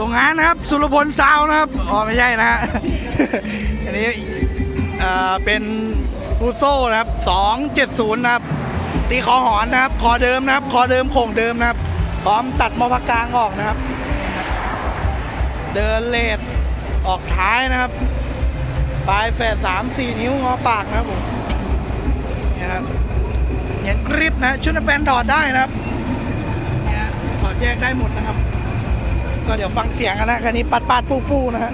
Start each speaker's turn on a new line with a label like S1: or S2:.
S1: ส่งงานนะครับ สุรพลซาวนะครับอ๋อไม่ใช่นะฮะ อันนี้เอ่อเป็นฟูโซ่นะครับ270นะครับ ตีคอหอนนะครับ คอเดิมนะครับ คอเดิมโครงเดิมนะครับ พร้อมตัดมอพักกลางออกนะครับ เดินเลดออกท้ายนะครับ ปลายแฝดสามสี่นิ้วงอปากนะครับผมนี่ครับอย่างกริปนะ ชุดนักแปนถอดได้นะครับเนี่ยถอดแยกได้หมดนะครับ็เดี๋ยวฟังเสียงกันนะคันนี้ปัดปัดปู้ปู้นะฮะ